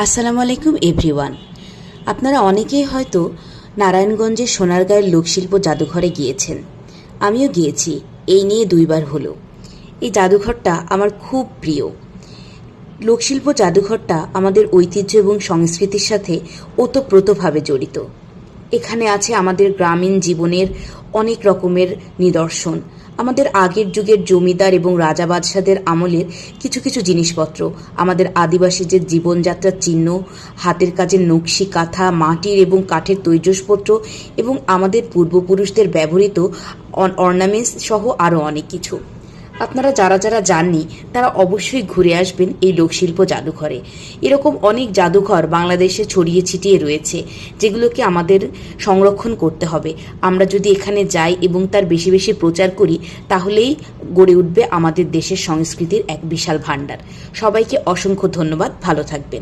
আসসালামু আলাইকুম, এভরিওয়ান। আপনারা অনেকেই হয়তো নারায়ণগঞ্জের সোনারগাঁয়ের লোকশিল্প জাদুঘরে গিয়েছেন। আমিও গিয়েছি। এই নিয়ে দুইবার হলো। এই জাদুঘরটা আমার খুব প্রিয়। লোকশিল্প জাদুঘরটা আমাদের ঐতিহ্য এবং সংস্কৃতির সাথে ওতপ্রোতভাবে জড়িত। এখানে আছে আমাদের গ্রামীণ জীবনের অনেক রকমের নিদর্শন। আমাদের আগের যুগের জমিদার এবং রাজা বাদশাদের আমলের কিছু কিছু জিনিসপত্র। আমাদের আদিবাসীদের জীবনযাত্রার চিহ্ন, হাতের কাজের নকশি কাঁথা, মাটির এবং কাঠের তৈজসপত্র এবং আমাদের পূর্বপুরুষদের ব্যবহৃত অর্নামেন্টস সহ আরও অনেক কিছু। আপনারা যারা যারা যাননি তারা অবশ্যই ঘুরে আসবেন এই লোকশিল্প জাদুঘরে। এরকম অনেক জাদুঘর বাংলাদেশে ছড়িয়ে ছিটিয়ে রয়েছে, যেগুলোকে আমাদের সংরক্ষণ করতে হবে। আমরা যদি এখানে যাই এবং তার বেশি বেশি প্রচার করি, তাহলেই গড়ে উঠবে আমাদের দেশের সংস্কৃতির এক বিশাল ভাণ্ডার। সবাইকে অসংখ্য ধন্যবাদ, ভালো থাকবেন।